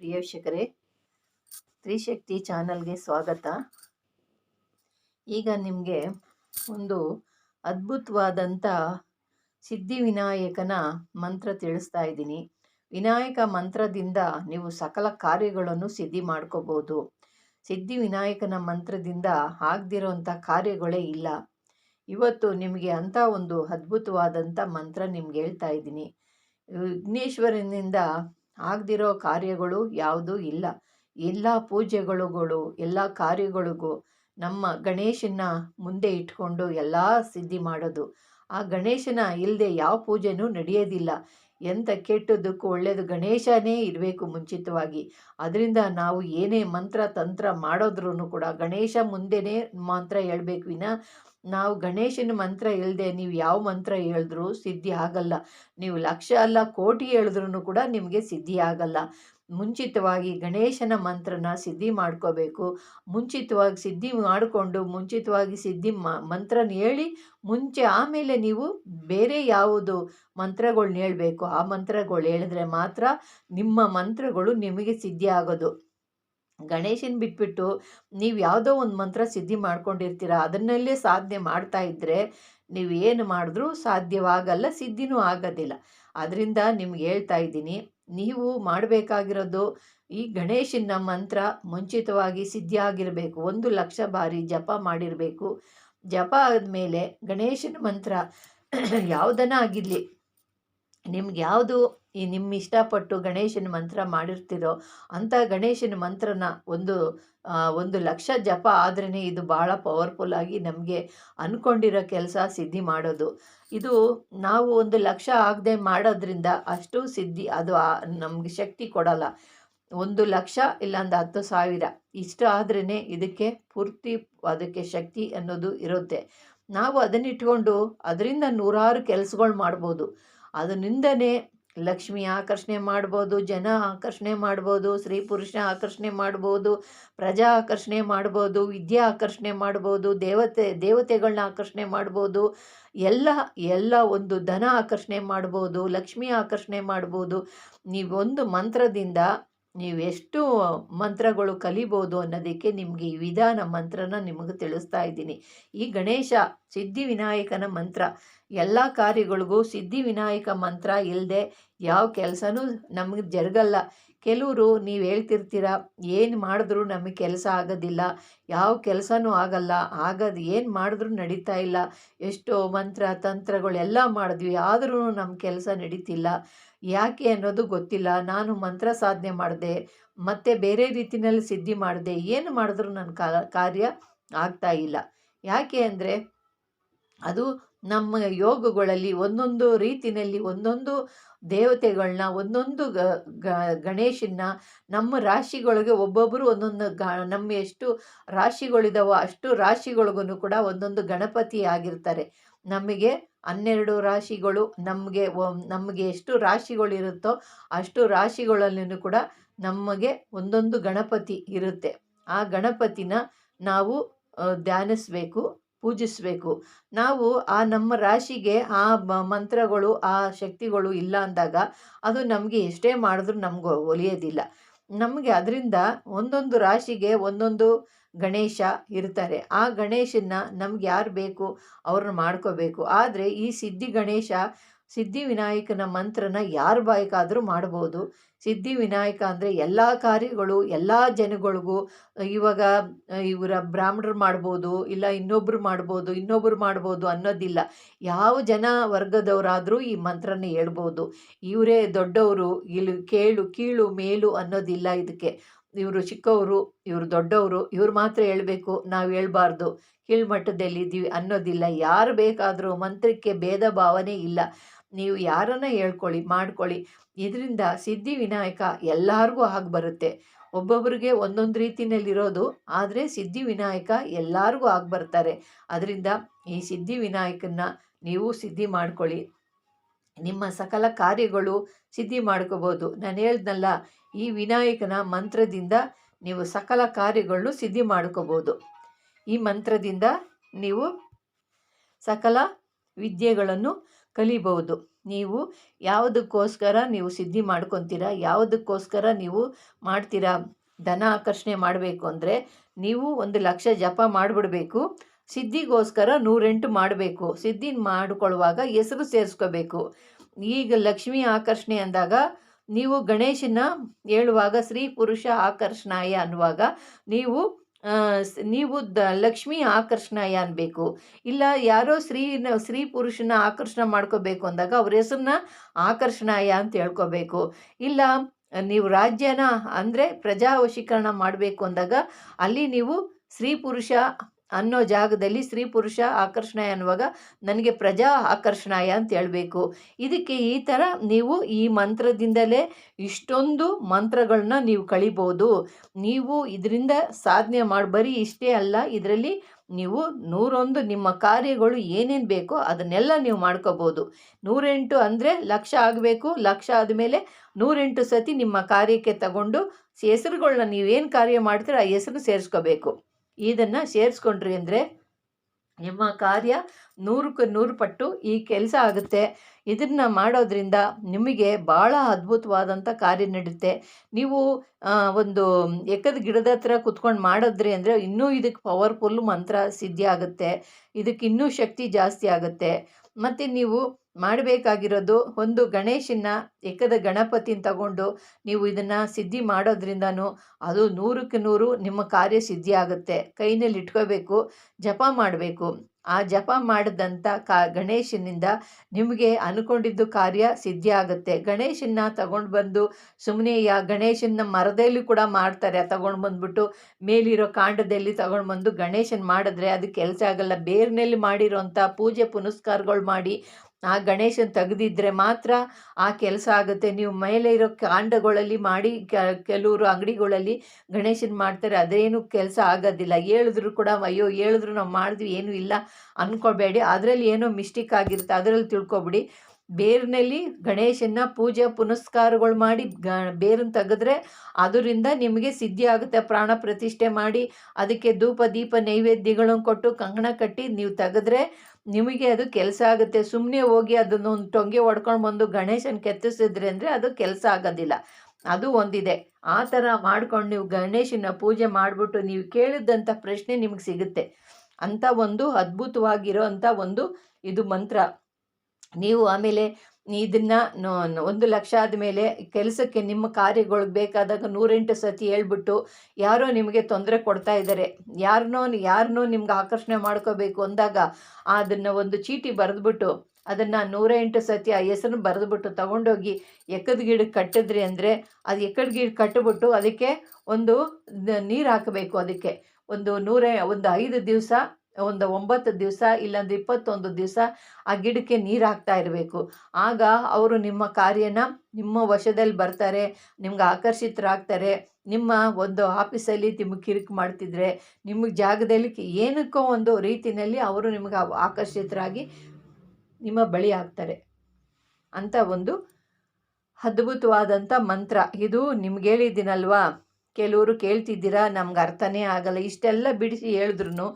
ಪ್ರಿಯ ವೀಕ್ಷಕರೇ, ತ್ರಿಶಕ್ತಿ ಚಾನಲ್ಗೆ ಸ್ವಾಗತ. ಈಗ ನಿಮಗೆ ಒಂದು ಅದ್ಭುತವಾದಂಥ ಸಿದ್ಧಿವಿನಾಯಕನ ಮಂತ್ರ ತಿಳಿಸ್ತಾ ಇದ್ದೀನಿ. ವಿನಾಯಕ ಮಂತ್ರದಿಂದ ನೀವು ಸಕಲ ಕಾರ್ಯಗಳನ್ನು ಸಿದ್ಧಿ ಮಾಡ್ಕೋಬೋದು. ಸಿದ್ಧಿವಿನಾಯಕನ ಮಂತ್ರದಿಂದ ಆಗದಿರೋಂಥ ಕಾರ್ಯಗಳೇ ಇಲ್ಲ. ಇವತ್ತು ನಿಮಗೆ ಅಂಥ ಒಂದು ಅದ್ಭುತವಾದಂಥ ಮಂತ್ರ ನಿಮ್ಗೆ ಹೇಳ್ತಾ ಇದ್ದೀನಿ. ವಿಘ್ನೇಶ್ವರನಿಂದ ಆಗದಿರೋ ಕಾರ್ಯಗಳು ಯಾವುದೂ ಇಲ್ಲ. ಎಲ್ಲ ಪೂಜೆಗಳುಗಳು, ಎಲ್ಲ ಕಾರ್ಯಗಳಿಗೂ ನಮ್ಮ ಗಣೇಶನ ಮುಂದೆ ಇಟ್ಕೊಂಡು ಎಲ್ಲ ಸಿದ್ಧಿ ಮಾಡೋದು. ಆ ಗಣೇಶನ ಇಲ್ಲದೆ ಯಾವ ಪೂಜೆನೂ ನಡೆಯೋದಿಲ್ಲ. ಎಂಥ ಕೆಟ್ಟದ್ದಕ್ಕೂ ಒಳ್ಳೆಯದು ಗಣೇಶನೇ ಇರಬೇಕು ಮುಂಚಿತವಾಗಿ. ಅದರಿಂದ ನಾವು ಏನೇ ಮಂತ್ರ, ತಂತ್ರ ಮಾಡಿದ್ರೂ ಕೂಡ ಗಣೇಶ ಮುಂದೆನೇ ಮಂತ್ರ ಹೇಳ್ಬೇಕು ವಿನ. ನಾವು ಗಣೇಶನ ಮಂತ್ರ ಹೇಳ್ದೆ ನೀವು ಯಾವ ಮಂತ್ರ ಹೇಳಿದ್ರೂ ಸಿದ್ಧಿ ಆಗಲ್ಲ. ನೀವು ಲಕ್ಷ ಅಲ್ಲ ಕೋಟಿ ಹೇಳಿದ್ರೂ ಕೂಡ ನಿಮಗೆ ಸಿದ್ಧಿ ಆಗಲ್ಲ. ಮುಂಚಿತವಾಗಿ ಗಣೇಶನ ಮಂತ್ರನ ಸಿದ್ಧಿ ಮಾಡ್ಕೋಬೇಕು. ಮುಂಚಿತವಾಗಿ ಸಿದ್ಧಿ ಮಾಡಿಕೊಂಡು, ಮುಂಚಿತವಾಗಿ ಸಿದ್ಧಿ ಮಂತ್ರನ ಹೇಳಿ, ಮುಂಚೆ ಆಮೇಲೆ ನೀವು ಬೇರೆ ಯಾವುದು ಮಂತ್ರಗಳ್ನ ಹೇಳಬೇಕು. ಆ ಮಂತ್ರಗಳು ಹೇಳಿದ್ರೆ ಮಾತ್ರ ನಿಮ್ಮ ಮಂತ್ರಗಳು ನಿಮಗೆ ಸಿದ್ಧಿ ಆಗೋದು. ಗಣೇಶನ ಬಿಟ್ಬಿಟ್ಟು ನೀವು ಯಾವುದೋ ಒಂದು ಮಂತ್ರ ಸಿದ್ಧಿ ಮಾಡ್ಕೊಂಡಿರ್ತೀರ, ಅದನ್ನಲ್ಲೇ ಸಾಧನೆ ಮಾಡ್ತಾ ಇದ್ದರೆ ನೀವು ಏನು ಮಾಡಿದ್ರೂ ಸಾಧ್ಯವಾಗಲ್ಲ, ಸಿದ್ಧಿನೂ ಆಗೋದಿಲ್ಲ. ಅದರಿಂದ ನಿಮ್ಗೆ ಹೇಳ್ತಾ ಇದ್ದೀನಿ ನೀವು ಮಾಡಬೇಕಾಗಿರೋದು ಈ ಗಣೇಶನ ಮಂತ್ರ ಮುಂಚಿತವಾಗಿ ಸಿದ್ಧಿಯಾಗಿರಬೇಕು. ಒಂದು ಲಕ್ಷ ಬಾರಿ ಜಪ ಮಾಡಿರಬೇಕು. ಜಪ ಆದಮೇಲೆ ಗಣೇಶನ ಮಂತ್ರ ಯಾವುದನ್ನ ಆಗಿರಲಿ. ನಿಮ್ಗೆ ಯಾವುದು ಈ ನಿಮ್ಮ ಇಷ್ಟಪಟ್ಟು ಗಣೇಶನ ಮಂತ್ರ ಮಾಡಿರ್ತೀರೋ ಅಂಥ ಗಣೇಶನ ಮಂತ್ರನ ಒಂದು ಒಂದು ಲಕ್ಷ ಜಪ ಆದ್ರೇ ಇದು ಭಾಳ ಪವರ್ಫುಲ್ಲಾಗಿ ನಮಗೆ ಅಂದ್ಕೊಂಡಿರೋ ಕೆಲಸ ಸಿದ್ಧಿ ಮಾಡೋದು. ಇದು ನಾವು ಒಂದು ಲಕ್ಷ ಆಗದೆ ಮಾಡೋದ್ರಿಂದ ಅಷ್ಟು ಸಿದ್ಧಿ, ಅದು ನಮಗೆ ಶಕ್ತಿ ಕೊಡಲ್ಲ. ಒಂದು ಲಕ್ಷ ಇಲ್ಲಾಂದ ಹತ್ತು ಸಾವಿರ ಇಷ್ಟು ಆದ್ರೇ ಇದಕ್ಕೆ ಪೂರ್ತಿ ಅದಕ್ಕೆ ಶಕ್ತಿ ಅನ್ನೋದು ಇರುತ್ತೆ. ನಾವು ಅದನ್ನಿಟ್ಕೊಂಡು ಅದರಿಂದ ನೂರಾರು ಕೆಲಸಗಳು ಮಾಡ್ಬೋದು. ಅದರಿಂದನೇ ಲಕ್ಷ್ಮಿ ಆಕರ್ಷಣೆ ಮಾಡ್ಬೋದು, ಜನ ಆಕರ್ಷಣೆ ಮಾಡ್ಬೋದು, ಸ್ತ್ರೀ ಪುರುಷ ಆಕರ್ಷಣೆ ಮಾಡ್ಬೋದು, ಪ್ರಜಾ ಆಕರ್ಷಣೆ ಮಾಡ್ಬೋದು, ವಿದ್ಯೆ ಆಕರ್ಷಣೆ ಮಾಡ್ಬೋದು, ದೇವತೆ, ದೇವತೆಗಳನ್ನ ಆಕರ್ಷಣೆ ಮಾಡ್ಬೋದು, ಎಲ್ಲ ಎಲ್ಲ ಒಂದು ಧನ ಆಕರ್ಷಣೆ ಮಾಡ್ಬೋದು, ಲಕ್ಷ್ಮಿ ಆಕರ್ಷಣೆ ಮಾಡ್ಬೋದು. ನೀವೊಂದು ಮಂತ್ರದಿಂದ ನೀವು ಎಷ್ಟು ಮಂತ್ರಗಳು ಕಲಿಬೋದು ಅನ್ನೋದಕ್ಕೆ ನಿಮಗೆ ಈ ವಿಧಾನ ಮಂತ್ರನ ನಿಮಗೆ ತಿಳಿಸ್ತಾ ಇದ್ದೀನಿ. ಈ ಗಣೇಶ ಸಿದ್ಧಿ ವಿನಾಯಕನ ಮಂತ್ರ, ಎಲ್ಲ ಕಾರ್ಯಗಳಿಗೂ ಸಿದ್ಧಿ ವಿನಾಯಕ ಮಂತ್ರ ಇಲ್ಲದೆ ಯಾವ ಕೆಲಸನೂ ನಮಗೆ ಜರುಗಲ್ಲ. ಕೆಲವರು ನೀವು ಹೇಳ್ತಿರ್ತೀರ, ಏನು ಮಾಡಿದ್ರೂ ನಮಗೆ ಕೆಲಸ ಆಗೋದಿಲ್ಲ, ಯಾವ ಕೆಲಸನೂ ಆಗಲ್ಲ, ಆಗದು ಏನು ಮಾಡಿದ್ರೂ ನಡೀತಾ ಇಲ್ಲ. ಎಷ್ಟೋ ಮಂತ್ರ, ತಂತ್ರಗಳೆಲ್ಲ ಮಾಡಿದ್ವಿ ಆದರೂ ನಮ್ಮ ಕೆಲಸ ನಡೀತಿಲ್ಲ. ಯಾಕೆ ಅನ್ನೋದು ಗೊತ್ತಿಲ್ಲ. ನಾನು ಮಂತ್ರ ಸಾಧನೆ ಮಾಡಿದೆ, ಮತ್ತು ಬೇರೆ ರೀತಿಯಲ್ಲಿ ಸಿದ್ಧಿ ಮಾಡಿದೆ, ಏನು ಮಾಡಿದ್ರೂ ನನ್ನ ಕಾರ್ಯ ಆಗ್ತಾ ಇಲ್ಲ. ಯಾಕೆ ಅಂದರೆ, ಅದು ನಮ್ಮ ಯೋಗಗಳಲ್ಲಿ ಒಂದೊಂದು ರೀತಿಯಲ್ಲಿ ಒಂದೊಂದು ದೇವತೆಗಳನ್ನ ಒಂದೊಂದು ಗಣೇಶನ್ನ ನಮ್ಮ ರಾಶಿಗಳಿಗೆ ಒಬ್ಬೊಬ್ಬರು ಒಂದೊಂದು ಗ ನಮ್ಮ ಎಷ್ಟು ರಾಶಿಗಳಿದಾವೋ ಅಷ್ಟು ರಾಶಿಗಳಿಗೂ ಕೂಡ ಒಂದೊಂದು ಗಣಪತಿ ಆಗಿರ್ತಾರೆ. ನಮಗೆ ಹನ್ನೆರಡು ರಾಶಿಗಳು ನಮಗೆ ನಮಗೆ ಎಷ್ಟು ರಾಶಿಗಳಿರುತ್ತೋ ಅಷ್ಟು ರಾಶಿಗಳಲ್ಲೂ ಕೂಡ ನಮಗೆ ಒಂದೊಂದು ಗಣಪತಿ ಇರುತ್ತೆ. ಆ ಗಣಪತಿನ ನಾವು ಧ್ಯಾನಿಸ್ಬೇಕು, ಪೂಜಿಸಬೇಕು. ನಾವು ಆ ನಮ್ಮ ರಾಶಿಗೆ ಆ ಮಂತ್ರಗಳು, ಆ ಶಕ್ತಿಗಳು ಇಲ್ಲ ಅಂದಾಗ ಅದು ನಮಗೆ ಎಷ್ಟೇ ಮಾಡಿದ್ರೂ ನಮ್ಗೆ ಒಲಿಯೋದಿಲ್ಲ. ನಮಗೆ ಅದರಿಂದ ಒಂದೊಂದು ರಾಶಿಗೆ ಒಂದೊಂದು ಗಣೇಶ ಇರ್ತಾರೆ. ಆ ಗಣೇಶನ್ನ ನಮ್ಗೆ ಯಾರು ಬೇಕು ಅವ್ರನ್ನ ಮಾಡ್ಕೋಬೇಕು. ಆದರೆ ಈ ಸಿದ್ಧಿ ಗಣೇಶ, ಸಿದ್ಧಿ ವಿನಾಯಕನ ಮಂತ್ರನ ಯಾರು ಬೇಕಾದರೂ ಮಾಡ್ಬೋದು. ಸಿದ್ಧಿ ವಿನಾಯಕ ಅಂದರೆ ಎಲ್ಲ ಕಾರ್ಯಗಳು ಎಲ್ಲ ಜನಗಳಿಗೂ, ಇವಾಗ ಇವರ ಬ್ರಾಹ್ಮಣರು ಮಾಡ್ಬೋದು, ಇಲ್ಲ ಇನ್ನೊಬ್ಬರು ಮಾಡ್ಬೋದು ಇನ್ನೊಬ್ಬರು ಮಾಡ್ಬೋದು ಅನ್ನೋದಿಲ್ಲ. ಯಾವ ಜನ ವರ್ಗದವರಾದರೂ ಈ ಮಂತ್ರನ ಹೇಳ್ಬೋದು. ಇವರೇ ದೊಡ್ಡವರು, ಇಲ್ಲಿ ಕೇಳು, ಕೀಳು, ಮೇಲು ಅನ್ನೋದಿಲ್ಲ ಇದಕ್ಕೆ. ಇವರು ಚಿಕ್ಕವರು, ಇವರು ದೊಡ್ಡವರು, ಇವ್ರು ಮಾತ್ರ ಹೇಳಬೇಕು, ನಾವು ಹೇಳ್ಬಾರ್ದು, ಕೀಳ್ಮಟ್ಟದಲ್ಲಿದ್ದೀವಿ ಅನ್ನೋದಿಲ್ಲ. ಯಾರು ಬೇಕಾದರೂ ಮಂತ್ರಕ್ಕೆ ಭೇದ ಭಾವನೆ ಇಲ್ಲ. ನೀವು ಯಾರನ್ನ ಹೇಳ್ಕೊಳ್ಳಿ, ಮಾಡ್ಕೊಳ್ಳಿ. ಇದರಿಂದ ಸಿದ್ಧಿ ವಿನಾಯಕ ಎಲ್ಲರಿಗೂ ಆಗಿ ಬರುತ್ತೆ ಒಬ್ಬೊಬ್ಬರಿಗೆ ಒಂದೊಂದು ರೀತಿಯಲ್ಲಿರೋದು ಆದರೆ ಸಿದ್ಧಿ ವಿನಾಯಕ ಎಲ್ಲರಿಗೂ ಆಗಿ ಬರ್ತಾರೆ ಅದರಿಂದ ಈ ಸಿದ್ಧಿ ವಿನಾಯಕನ್ನ ನೀವು ಸಿದ್ಧಿ ಮಾಡ್ಕೊಳ್ಳಿ. ನಿಮ್ಮ ಸಕಲ ಕಾರ್ಯಗಳು ಸಿದ್ಧಿ ಮಾಡ್ಕೋಬೋದು. ನಾನು ಹೇಳ್ದಲ್ಲ, ಈ ವಿನಾಯಕನ ಮಂತ್ರದಿಂದ ನೀವು ಸಕಲ ಕಾರ್ಯಗಳನ್ನು ಸಿದ್ಧಿ ಮಾಡ್ಕೋಬೋದು. ಈ ಮಂತ್ರದಿಂದ ನೀವು ಸಕಲ ವಿದ್ಯೆಗಳನ್ನು ಕಲಿಬಹುದು ನೀವು ಯಾವುದಕ್ಕೋಸ್ಕರ ನೀವು ಸಿದ್ಧಿ ಮಾಡ್ಕೊತೀರಾ, ಯಾವುದಕ್ಕೋಸ್ಕರ ನೀವು ಮಾಡ್ತೀರಾ, ಧನ ಆಕರ್ಷಣೆ ಮಾಡಬೇಕು ಅಂದರೆ ನೀವು ಒಂದು ಲಕ್ಷ ಜಪ ಮಾಡಿಬಿಡ್ಬೇಕು. ಸಿದ್ಧಿಗೋಸ್ಕರ ನೂರೆಂಟು ಮಾಡಬೇಕು. ಸಿದ್ಧಿ ಮಾಡಿಕೊಳ್ಳುವಾಗ ಹೆಸರು ಸೇರಿಸ್ಕೋಬೇಕು. ಈಗ ಲಕ್ಷ್ಮಿ ಆಕರ್ಷಣೆ ಅಂದಾಗ ನೀವು ಗಣೇಶನ ಹೇಳುವಾಗ ಸ್ತ್ರೀ ಪುರುಷ ಆಕರ್ಷಣಾಯ ಅನ್ನುವಾಗ ನೀವು ನೀವು ದ, ಲಕ್ಷ್ಮಿ ಆಕರ್ಷಣಾಯ ಅನ್ಬೇಕು. ಇಲ್ಲ ಯಾರೋ ಸ್ತ್ರೀನ, ಸ್ತ್ರೀ ಪುರುಷನ ಆಕರ್ಷಣೆ ಮಾಡ್ಕೋಬೇಕು ಅಂದಾಗ ಅವ್ರ ಹೆಸರನ್ನ ಆಕರ್ಷಣಾಯ ಅಂತ ಹೇಳ್ಕೋಬೇಕು. ಇಲ್ಲ ನೀವು ರಾಜ್ಯನ ಅಂದರೆ ಪ್ರಜಾವಶೀಕರಣ ಮಾಡಬೇಕು ಅಂದಾಗ ಅಲ್ಲಿ ನೀವು ಸ್ತ್ರೀ ಪುರುಷ ಅನ್ನೋ ಜಾಗದಲ್ಲಿ ಸ್ತ್ರೀ ಪುರುಷ ಆಕರ್ಷಣ ಅನ್ನುವಾಗ ನನಗೆ ಪ್ರಜಾ ಆಕರ್ಷಣಾಯ ಅಂತ ಹೇಳಬೇಕು. ಇದಕ್ಕೆ ಈ ಥರ ನೀವು ಈ ಮಂತ್ರದಿಂದಲೇ ಇಷ್ಟೊಂದು ಮಂತ್ರಗಳನ್ನ ನೀವು ಕಳಿಬೋದು. ನೀವು ಇದರಿಂದ ಸಾಧನೆ ಮಾಡಿ, ಬರೀ ಇಷ್ಟೇ ಅಲ್ಲ, ಇದರಲ್ಲಿ ನೀವು ನೂರೊಂದು ನಿಮ್ಮ ಕಾರ್ಯಗಳು ಏನೇನು ಬೇಕೋ ಅದನ್ನೆಲ್ಲ ನೀವು ಮಾಡ್ಕೋಬೋದು. ನೂರೆಂಟು ಅಂದರೆ ಲಕ್ಷ ಆಗಬೇಕು, ಲಕ್ಷ ಆದಮೇಲೆ ನೂರೆಂಟು ಸತಿ ನಿಮ್ಮ ಕಾರ್ಯಕ್ಕೆ ತಗೊಂಡು ಹೆಸರುಗಳನ್ನ ನೀವೇನು ಕಾರ್ಯ ಮಾಡ್ತೀರೋ ಆ ಹೆಸರು ಸೇರಿಸ್ಕೋಬೇಕು. ಇದನ್ನು ಸೇರಿಸ್ಕೊಂಡ್ರಿ ಅಂದರೆ ನಿಮ್ಮ ಕಾರ್ಯ ನೂರಕ್ಕೆ ನೂರು ಪಟ್ಟು ಈ ಕೆಲಸ ಆಗುತ್ತೆ. ಇದನ್ನು ಮಾಡೋದ್ರಿಂದ ನಿಮಗೆ ಭಾಳ ಅದ್ಭುತವಾದಂಥ ಕಾರ್ಯ ನಡೆಯುತ್ತೆ ನೀವು ಒಂದು ಎಕ್ಕದ ಗಿಡದ ಹತ್ರ ಕುತ್ಕೊಂಡು ಮಾಡಿದ್ರಿ ಅಂದರೆ ಇನ್ನೂ ಇದಕ್ಕೆ ಪವರ್ಫುಲ್ ಮಂತ್ರ ಸಿದ್ಧಿ ಆಗುತ್ತೆ ಇದಕ್ಕೆ ಇನ್ನೂ ಶಕ್ತಿ ಜಾಸ್ತಿ ಆಗುತ್ತೆ. ಮತ್ತು ನೀವು ಮಾಡಬೇಕಾಗಿರೋದು ಒಂದು ಗಣೇಶನ ಎಕ್ಕದ ಗಣಪತಿನ ತಗೊಂಡು ನೀವು ಇದನ್ನು ಸಿದ್ಧಿ ಮಾಡೋದ್ರಿಂದನೂ ಅದು ನೂರಕ್ಕೆ ನೂರು ನಿಮ್ಮ ಕಾರ್ಯ ಸಿದ್ಧಿ ಆಗುತ್ತೆ. ಕೈನಲ್ಲಿ ಇಟ್ಕೋಬೇಕು, ಜಪ ಮಾಡಬೇಕು. ಆ ಜಪ ಮಾಡಿದಂಥ ಕಾ ಗಣೇಶನಿಂದ ನಿಮಗೆ ಅನ್ಕೊಂಡಿದ್ದು ಕಾರ್ಯ ಸಿದ್ಧಿ ಆಗುತ್ತೆ. ಗಣೇಶನ್ನ ತಗೊಂಡು ಬಂದು ಸುಮ್ಮನೆ ಯಾ ಗಣೇಶನ ಮರದಲ್ಲಿ ಕೂಡ ಮಾಡ್ತಾರೆ. ತಗೊಂಡು ಬಂದ್ಬಿಟ್ಟು ಮೇಲಿರೋ ಕಾಂಡದಲ್ಲಿ ತಗೊಂಡು ಬಂದು ಗಣೇಶನ್ ಮಾಡಿದ್ರೆ ಅದು ಕೆಲಸ ಆಗಲ್ಲ. ಬೇರಿನಲ್ಲಿ ಮಾಡಿರೋಂಥ ಪೂಜೆ ಪುನಸ್ಕಾರಗಳು ಮಾಡಿ ಆ ಗಣೇಶನ ತೆಗೆದಿದ್ರೆ ಮಾತ್ರ ಆ ಕೆಲಸ ಆಗುತ್ತೆ. ನೀವು ಮೇಲೆ ಇರೋ ಕಾಂಡಗಳಲ್ಲಿ ಮಾಡಿ ಕೆಲವರು ಅಂಗಡಿಗಳಲ್ಲಿ ಗಣೇಶನ ಮಾಡ್ತಾರೆ, ಅದೇನು ಕೆಲಸ ಆಗೋದಿಲ್ಲ. ಹೇಳಿದ್ರು ಕೂಡ, ಅಯ್ಯೋ, ಹೇಳಿದ್ರು ನಾವು ಮಾಡಿದ್ವಿ, ಏನೂ ಇಲ್ಲ ಅಂದ್ಕೊಬೇಡಿ ಅದರಲ್ಲಿ ಏನೋ ಮಿಸ್ಟೇಕ್ ಆಗಿರುತ್ತೆ, ಅದರಲ್ಲಿ ತಿಳ್ಕೊಬಿಡಿ. ಬೇರಿನಲ್ಲಿ ಗಣೇಶನ ಪೂಜೆ ಪುನಸ್ಕಾರಗಳು ಮಾಡಿ ಗ ಬೇರನ್ನು ತೆಗೆದ್ರೆ ಅದರಿಂದ ನಿಮಗೆ ಸಿದ್ಧಿ ಆಗುತ್ತೆ. ಪ್ರಾಣ ಪ್ರತಿಷ್ಠೆ ಮಾಡಿ ಅದಕ್ಕೆ ಧೂಪ, ದೀಪ ನೈವೇದ್ಯಗಳನ್ನು ಕೊಟ್ಟು ಕಂಕಣ ಕಟ್ಟಿ ನೀವು ತೆಗೆದ್ರೆ ನಿಮಗೆ ಅದು ಕೆಲಸ ಆಗುತ್ತೆ. ಸುಮ್ಮನೆ ಹೋಗಿ ಅದನ್ನು ಒಂದು ಟೊಂಗೆ ಹೊಡ್ಕೊಂಡು ಬಂದು ಗಣೇಶನ ಕೆತ್ತಿಸಿದ್ರಿ ಅಂದರೆ ಅದು ಕೆಲಸ ಆಗೋದಿಲ್ಲ. ಅದು ಒಂದಿದೆ. ಆ ಥರ ಮಾಡ್ಕೊಂಡು ನೀವು ಗಣೇಶನ ಪೂಜೆ ಮಾಡಿಬಿಟ್ಟು ನೀವು ಕೇಳಿದ್ದಂಥ ಪ್ರಶ್ನೆ ನಿಮಗೆ ಸಿಗುತ್ತೆ. ಅಂಥ ಒಂದು ಅದ್ಭುತವಾಗಿರೋ ಅಂಥ ಒಂದು ಇದು ಮಂತ್ರ. ನೀವು ಆಮೇಲೆ ಇದನ್ನು ಒಂದು ಲಕ್ಷ ಆದಮೇಲೆ ಕೆಲಸಕ್ಕೆ ನಿಮ್ಮ ಕಾರ್ಯಗಳಿಗೆ ಬೇಕಾದಾಗ ನೂರೆಂಟು ಸತಿ ಹೇಳ್ಬಿಟ್ಟು ಯಾರೋ ನಿಮಗೆ ತೊಂದರೆ ಕೊಡ್ತಾ ಇದ್ದಾರೆ ಯಾರನ್ನೋ ಯಾರನ್ನೋ ನಿಮ್ಗೆ ಆಕರ್ಷಣೆ ಮಾಡ್ಕೋಬೇಕು ಅಂದಾಗ ಅದನ್ನು ಒಂದು ಚೀಟಿ ಬರೆದ್ಬಿಟ್ಟು ಅದನ್ನು ನೂರ ಎಂಟು ಸತಿ ಆ ಹೆಸರು ಬರೆದ್ಬಿಟ್ಟು ತಗೊಂಡೋಗಿ ಎಕ್ಕದ ಗಿಡಕ್ಕೆ ಕಟ್ಟಿದ್ರಿ ಅಂದರೆ ಅದು ಎಕ್ಕದ ಗಿಡ ಕಟ್ಟಿಬಿಟ್ಟು ಅದಕ್ಕೆ ಒಂದು ನೀರು ಹಾಕಬೇಕು ಅದಕ್ಕೆ. ಒಂದು ನೂರ, ಒಂದು ಐದು ದಿವಸ ಒಂದು ಒಂಬತ್ತು ದಿವಸ ಇಲ್ಲಾಂದ್ರೆ ಇಪ್ಪತ್ತೊಂದು ದಿವಸ ಆ ಗಿಡಕ್ಕೆ ನೀರು ಹಾಕ್ತಾ ಇರಬೇಕು. ಆಗ ಅವರು ನಿಮ್ಮ ಕಾರ್ಯನ ನಿಮ್ಮ ವಶದಲ್ಲಿ ಬರ್ತಾರೆ, ನಿಮ್ಗೆ ಆಕರ್ಷಿತರಾಗ್ತಾರೆ, ನಿಮ್ಮ ಒಂದು ಆಫೀಸಲ್ಲಿ ನಿಮಗೆ ಕಿರಿಕ್ ಮಾಡ್ತಿದ್ರೆ, ನಿಮಗೆ ಜಾಗದಲ್ಲಿ ಏನಕ್ಕೋ ಒಂದು ರೀತಿಯಲ್ಲಿ ಅವರು ನಿಮಗೆ ಆಕರ್ಷಿತರಾಗಿ ನಿಮ್ಮ ಬಳಿ ಆಗ್ತಾರೆ. ಅಂತ ಒಂದು ಅದ್ಭುತವಾದಂಥ ಮಂತ್ರ. ಇದು ನಿಮ್ಗೆ ಹೇಳಿದ್ದೀನಲ್ವಾ? ಕೆಲವರು ಕೇಳ್ತಿದ್ದೀರಾ? ನಮ್ಗೆ ಅರ್ಥನೇ ಆಗಲ್ಲ. ಇಷ್ಟೆಲ್ಲ ಬಿಡಿಸಿ ಹೇಳಿದ್ರು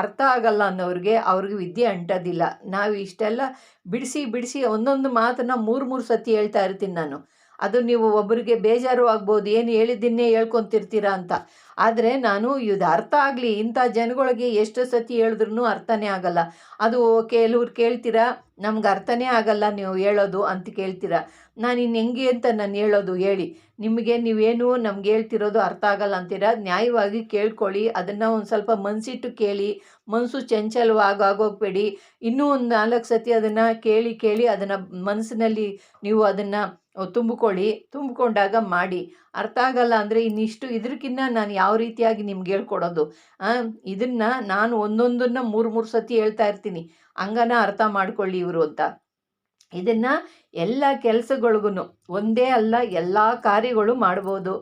ಅರ್ಥ ಆಗಲ್ಲ ಅನ್ನೋರಿಗೆ ಅವ್ರಿಗೆ ವಿದ್ಯೆ ಅಂಟೋದಿಲ್ಲ. ನಾವು ಇಷ್ಟೆಲ್ಲ ಬಿಡಿಸಿ ಬಿಡಿಸಿ ಒಂದೊಂದು ಮಾತನ್ನ ಮೂರು ಮೂರು ಸತಿ ಹೇಳ್ತಾ ಇರ್ತೀನಿ ನಾನು. ಅದು ನೀವು ಒಬ್ಬರಿಗೆ ಬೇಜಾರು ಆಗ್ಬೋದು, ಏನು ಹೇಳಿದ್ದನ್ನೇ ಹೇಳ್ಕೊತಿರ್ತೀರಾ ಅಂತ. ಆದರೆ ನಾನು ಇದು ಅರ್ಥ ಆಗಲಿ, ಇಂಥ ಜನಗಳಿಗೆ ಎಷ್ಟು ಸತಿ ಹೇಳಿದ್ರೂ ಅರ್ಥನೇ ಆಗಲ್ಲ. ಅದು ಕೆಲವ್ರು ಕೇಳ್ತೀರಾ? ನಮ್ಗೆ ಅರ್ಥನೇ ಆಗಲ್ಲ ನೀವು ಹೇಳೋದು ಅಂತ ಕೇಳ್ತೀರಾ? ನಾನು ಇನ್ನು ಹೆಂಗೆ ಅಂತ ನಾನು ಹೇಳೋದು ಹೇಳಿ. ನಿಮಗೆ ನೀವೇನು ನಮ್ಗೆ ಹೇಳ್ತಿರೋದು ಅರ್ಥ ಆಗಲ್ಲ ಅಂತೀರ? ನ್ಯಾಯವಾಗಿ ಕೇಳ್ಕೊಳ್ಳಿ. ಅದನ್ನು ಒಂದು ಸ್ವಲ್ಪ ಮನಸ್ಸಿಟ್ಟು ಕೇಳಿ. ಮನಸ್ಸು ಚಂಚಲವಾಗೋಗ್ಬೇಡಿ ಇನ್ನೂ ಒಂದು ನಾಲ್ಕು ಸತಿ ಅದನ್ನು ಕೇಳಿ ಕೇಳಿ ಅದನ್ನು ಮನಸ್ಸಿನಲ್ಲಿ ನೀವು ಅದನ್ನು ತುಂಬಿಕೊಳ್ಳಿ. ತುಂಬಿಕೊಂಡಾಗ ಮಾಡಿ. ಅರ್ಥ ಆಗಲ್ಲ ಅಂದರೆ ಇನ್ನಿಷ್ಟು ಇದಕ್ಕಿನ್ನ ನಾನು ಯಾವ ರೀತಿಯಾಗಿ ನಿಮ್ಗೆ ಹೇಳ್ಕೊಡೋದು? ಇದನ್ನು ನಾನು ಒಂದೊಂದನ್ನು ಮೂರು ಮೂರು ಸತಿ ಹೇಳ್ತಾ ಇರ್ತೀನಿ. ಹಂಗನ ಅರ್ಥ ಮಾಡ್ಕೊಳ್ಳಿ ಇವರು ಅಂತ. ಇದನ್ನು ಎಲ್ಲ ಕೆಲಸಗಳಿಗೂ ಒಂದೇ ಅಲ್ಲ ಎಲ್ಲ ಕಾರ್ಯಗಳು ಮಾಡ್ಬೋದು.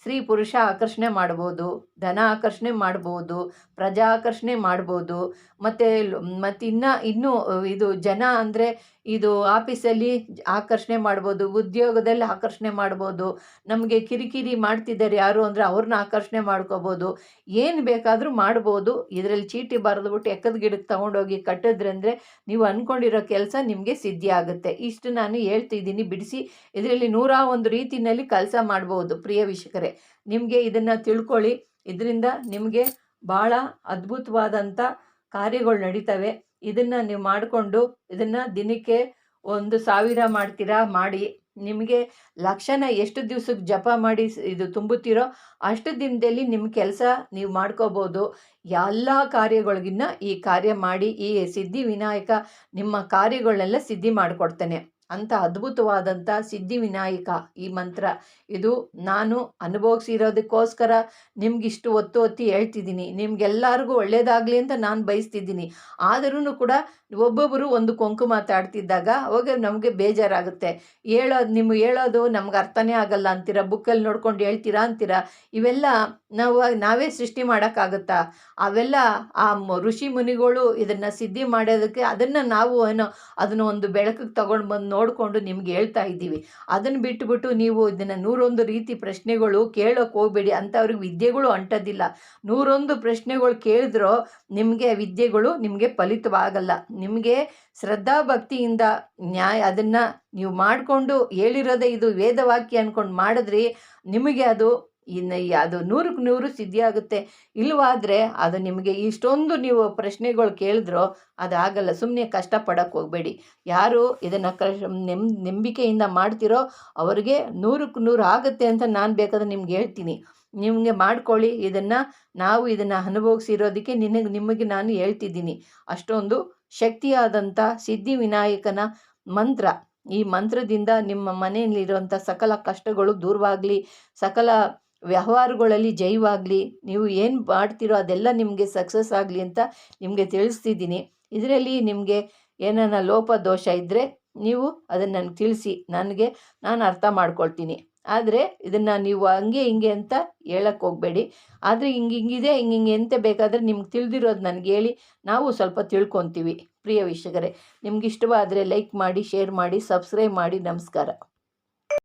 ಸ್ತ್ರೀ ಪುರುಷ ಆಕರ್ಷಣೆ ಮಾಡ್ಬೋದು, ಧನ ಆಕರ್ಷಣೆ ಮಾಡ್ಬೋದು, ಪ್ರಜಾ ಆಕರ್ಷಣೆ ಮಾಡ್ಬೋದು. ಮತ್ತು ಮತ್ತು ಇನ್ನು ಇನ್ನೂ, ಇದು ಜನ ಅಂದರೆ ಇದು ಆಫೀಸಲ್ಲಿ ಆಕರ್ಷಣೆ ಮಾಡ್ಬೋದು, ಉದ್ಯೋಗದಲ್ಲಿ ಆಕರ್ಷಣೆ ಮಾಡ್ಬೋದು, ನಮಗೆ ಕಿರಿಕಿರಿ ಮಾಡ್ತಿದ್ದಾರೆ ಯಾರು ಅಂದರೆ ಅವ್ರನ್ನ ಆಕರ್ಷಣೆ ಮಾಡ್ಕೋಬೋದು, ಏನು ಬೇಕಾದರೂ ಮಾಡ್ಬೋದು. ಇದರಲ್ಲಿ ಚೀಟಿ ಬರೆದ್ಬಿಟ್ಟು ಎಕ್ಕದ ಗಿಡಕ್ಕೆ ತೊಗೊಂಡೋಗಿ ಕಟ್ಟಿದ್ರಂದರೆ ನೀವು ಅಂದ್ಕೊಂಡಿರೋ ಕೆಲಸ ನಿಮಗೆ ಸಿದ್ಧಿ ಆಗುತ್ತೆ. ಇಷ್ಟು ನಾನು ಹೇಳ್ತಿದ್ದೀನಿ ಬಿಡಿಸಿ. ಇದರಲ್ಲಿ ನೂರ ಒಂದು ರೀತಿಯಲ್ಲಿ ಕೆಲಸ ಮಾಡ್ಬೋದು, ಪ್ರಿಯ ವೀಕ್ಷಕರೇ. ನಿಮಗೆ ಇದನ್ನು ತಿಳ್ಕೊಳ್ಳಿ. ಇದರಿಂದ ನಿಮಗೆ ಭಾಳ ಅದ್ಭುತವಾದಂಥ ಕಾರ್ಯಗಳು ನಡೀತವೆ. ಇದನ್ನು ನೀವು ಮಾಡಿಕೊಂಡು ಇದನ್ನು ದಿನಕ್ಕೆ ಒಂದು ಸಾವಿರ ಮಾಡ್ತೀರಾ? ಮಾಡಿ. ನಿಮಗೆ ಲಕ್ಷನ ಎಷ್ಟು ದಿವ್ಸಕ್ಕೆ ಜಪ ಮಾಡಿ ಇದು ತುಂಬುತ್ತೀರೋ ಅಷ್ಟು ದಿನದಲ್ಲಿ ನಿಮ್ಮ ಕೆಲಸ ನೀವು ಮಾಡ್ಕೋಬೋದು. ಎಲ್ಲ ಕಾರ್ಯಗಳಿಗಿನ್ನ ಈ ಕಾರ್ಯ ಮಾಡಿ ಈ ಸಿದ್ಧಿ ವಿನಾಯಕ ನಿಮ್ಮ ಕಾರ್ಯಗಳನ್ನೆಲ್ಲ ಸಿದ್ಧಿ ಮಾಡಿಕೊಡ್ತಾನೆ. ಅಂಥ ಅದ್ಭುತವಾದಂಥ ಸಿದ್ಧಿ ವಿನಾಯಕ ಈ ಮಂತ್ರ. ಇದು ನಾನು ಅನುಭವಿಸಿರೋದಕ್ಕೋಸ್ಕರ ನಿಮ್ಗಿಷ್ಟು ಒತ್ತು ಒತ್ತಿ ಹೇಳ್ತಿದ್ದೀನಿ. ನಿಮ್ಗೆಲ್ಲರಿಗೂ ಒಳ್ಳೇದಾಗಲಿ ಅಂತ ನಾನು ಬಯಸ್ತಿದ್ದೀನಿ. ಆದರೂ ಕೂಡ ಒಬ್ಬೊಬ್ಬರು ಒಂದು ಕೊಂಕು ಮಾತಾಡ್ತಿದ್ದಾಗ ಅವಾಗ ನಮಗೆ ಬೇಜಾರಾಗುತ್ತೆ. ಹೇಳೋದು ನಿಮ್ಗೆ ಹೇಳೋದು ನಮ್ಗೆ ಅರ್ಥನೇ ಆಗಲ್ಲ ಅಂತೀರ? ಬುಕ್ಕಲ್ಲಿ ನೋಡ್ಕೊಂಡು ಹೇಳ್ತೀರಾ ಅಂತೀರಾ? ಇವೆಲ್ಲ ನಾವು ನಾವೇ ಸೃಷ್ಟಿ ಮಾಡೋಕ್ಕಾಗುತ್ತಾ? ಅವೆಲ್ಲ ಆ ಋಷಿ ಮುನಿಗಳು ಇದನ್ನು ಸಿದ್ಧಿ ಮಾಡೋದಕ್ಕೆ ಅದನ್ನು ನಾವು ಏನೋ, ಅದನ್ನು ಒಂದು ಬೆಳಕಿಗೆ ತೊಗೊಂಡು ಬಂದು ನೋಡಿಕೊಂಡು ನಿಮ್ಗೆ ಹೇಳ್ತಾ ಇದ್ದೀವಿ. ಅದನ್ನು ಬಿಟ್ಟುಬಿಟ್ಟು ನೀವು ಇದನ್ನು ನೂರೊಂದು ರೀತಿ ಪ್ರಶ್ನೆಗಳು ಕೇಳೋಕೆ ಹೋಗಬೇಡಿ. ಅವ್ರಿಗೆ ವಿದ್ಯೆಗಳು ಅಂಟೋದಿಲ್ಲ. ನೂರೊಂದು ಪ್ರಶ್ನೆಗಳು ಕೇಳಿದ್ರೂ ನಿಮಗೆ ವಿದ್ಯೆಗಳು ನಿಮಗೆ ಫಲಿತವಾಗಲ್ಲ. ನಿಮಗೆ ಶ್ರದ್ಧಾ ಭಕ್ತಿಯಿಂದ ನ್ಯಾಯ ಅದನ್ನು ನೀವು ಮಾಡಿಕೊಂಡು ಹೇಳಿರೋದೇ ಇದು ವೇದವಾಕ್ಯ ಅಂದ್ಕೊಂಡು ಮಾಡಿದ್ರಿ, ನಿಮಗೆ ಅದು ಇನ್ನು ಅದು ನೂರಕ್ಕೆ ನೂರು ಸಿದ್ಧಿಯಾಗುತ್ತೆ ಇಲ್ಲವಾದರೆ ಅದು ನಿಮಗೆ ಇಷ್ಟೊಂದು ನೀವು ಪ್ರಶ್ನೆಗಳು ಕೇಳಿದ್ರೋ ಅದಾಗಲ್ಲ ಸುಮ್ಮನೆ ಕಷ್ಟಪಡೋಕ್ಕೆ ಹೋಗಬೇಡಿ. ಯಾರು ಇದನ್ನು ಕ ನೆಮ್, ನಂಬಿಕೆಯಿಂದ ಮಾಡ್ತಿರೋ ಅವರಿಗೆ ನೂರಕ್ಕೆ ನೂರು ಆಗುತ್ತೆ ಅಂತ ನಾನು ಬೇಕಾದ್ರೆ ನಿಮ್ಗೆ ಹೇಳ್ತೀನಿ. ನಿಮಗೆ ಮಾಡ್ಕೊಳ್ಳಿ, ಇದನ್ನು ನಾವು ಇದನ್ನು ಅನುಭವಿಸಿರೋದಕ್ಕೆ ನಿನಗೆ, ನಿಮಗೆ ನಾನು ಹೇಳ್ತಿದ್ದೀನಿ. ಅಷ್ಟೊಂದು ಶಕ್ತಿಯಾದಂಥ ಸಿದ್ಧಿ ವಿನಾಯಕನ ಮಂತ್ರ. ಈ ಮಂತ್ರದಿಂದ ನಿಮ್ಮ ಮನೆಯಲ್ಲಿರುವಂಥ ಸಕಲ ಕಷ್ಟಗಳು ದೂರವಾಗಲಿ, ಸಕಲ ವ್ಯವಹಾರಗಳಲ್ಲಿ ಜಯವಾಗಲಿ ನೀವು ಏನು ಮಾಡ್ತೀರೋ ಅದೆಲ್ಲ ನಿಮಗೆ ಸಕ್ಸಸ್ ಆಗಲಿ ಅಂತ ನಿಮಗೆ ತಿಳಿಸ್ತಿದ್ದೀನಿ. ಇದರಲ್ಲಿ ನಿಮಗೆ ಏನನ್ನ ಲೋಪ, ದೋಷ ಇದ್ದರೆ ನೀವು ಅದನ್ನು ನನಗೆ ತಿಳಿಸಿ, ನನಗೆ ನಾನು ಅರ್ಥ ಮಾಡ್ಕೊಳ್ತೀನಿ. ಆದರೆ ಇದನ್ನು ನೀವು ಹಂಗೆ ಹಿಂಗೆ ಅಂತ ಹೇಳಕ್ಕೆ ಹೋಗಬೇಡಿ. ಆದರೆ ಹಿಂಗೆ ಹಿಂಗಿದೆ ಹಿಂಗೆ ಹಿಂಗೆ ಎಂತ ಬೇಕಾದರೆ ನಿಮ್ಗೆ ತಿಳಿದಿರೋದು ನನಗೆ ಹೇಳಿ, ನಾವು ಸ್ವಲ್ಪ ತಿಳ್ಕೊತೀವಿ. ಪ್ರಿಯ ವೀಕ್ಷಕರೇ, ನಿಮ್ಗೆ ಇಷ್ಟವಾದರೆ ಲೈಕ್ ಮಾಡಿ ಶೇರ್ ಮಾಡಿ ಸಬ್ಸ್ಕ್ರೈಬ್ ಮಾಡಿ, ನಮಸ್ಕಾರ.